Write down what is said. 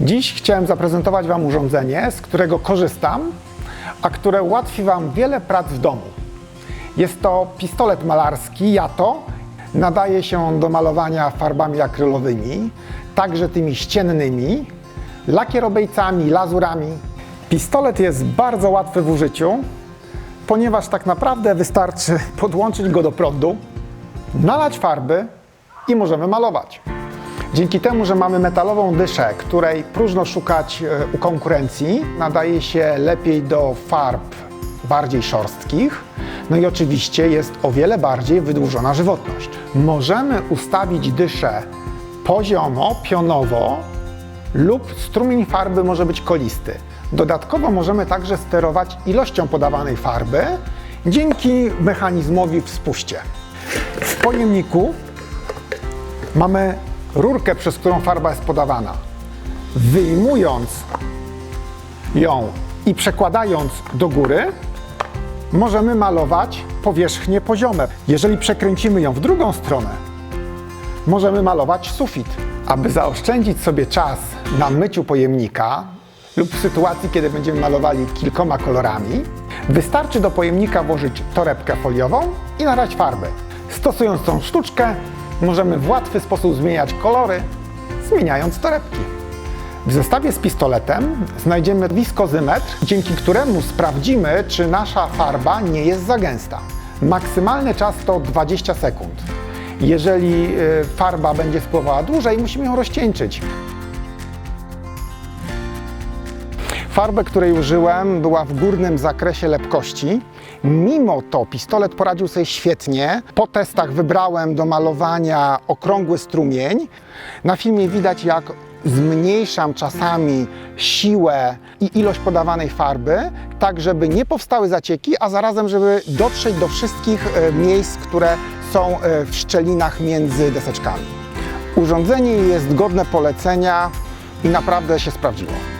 Dziś chciałem zaprezentować Wam urządzenie, z którego korzystam, a które ułatwi Wam wiele prac w domu. Jest to pistolet malarski Jato. Nadaje się on do malowania farbami akrylowymi, także tymi ściennymi, lakierobejcami, lazurami. Pistolet jest bardzo łatwy w użyciu, ponieważ tak naprawdę wystarczy podłączyć go do prądu, nalać farby i możemy malować. Dzięki temu, że mamy metalową dyszę, której próżno szukać e, u konkurencji, nadaje się lepiej do farb bardziej szorstkich. No i oczywiście jest o wiele bardziej wydłużona żywotność. Możemy ustawić dyszę poziomo, pionowo lub strumień farby może być kolisty. Dodatkowo możemy także sterować ilością podawanej farby dzięki mechanizmowi w spuście. W pojemniku mamy rurkę, przez którą farba jest podawana. Wyjmując ją i przekładając do góry, możemy malować powierzchnie poziome. Jeżeli przekręcimy ją w drugą stronę, możemy malować sufit. Aby zaoszczędzić sobie czas na myciu pojemnika lub w sytuacji, kiedy będziemy malowali kilkoma kolorami, wystarczy do pojemnika włożyć torebkę foliową i nalać farby. Stosując tą sztuczkę, możemy w łatwy sposób zmieniać kolory, zmieniając torebki. W zestawie z pistoletem znajdziemy wiskozymetr, dzięki któremu sprawdzimy, czy nasza farba nie jest za gęsta. Maksymalny czas to 20 sekund. Jeżeli y, farba będzie spływała dłużej, musimy ją rozcieńczyć. Farbę, której użyłem, była w górnym zakresie lepkości. Mimo to pistolet poradził sobie świetnie. Po testach wybrałem do malowania okrągły strumień. Na filmie widać, jak zmniejszam czasami siłę i ilość podawanej farby, tak żeby nie powstały zacieki, a zarazem, żeby dotrzeć do wszystkich e, miejsc, które są e, w szczelinach między deseczkami. Urządzenie jest godne polecenia i naprawdę się sprawdziło.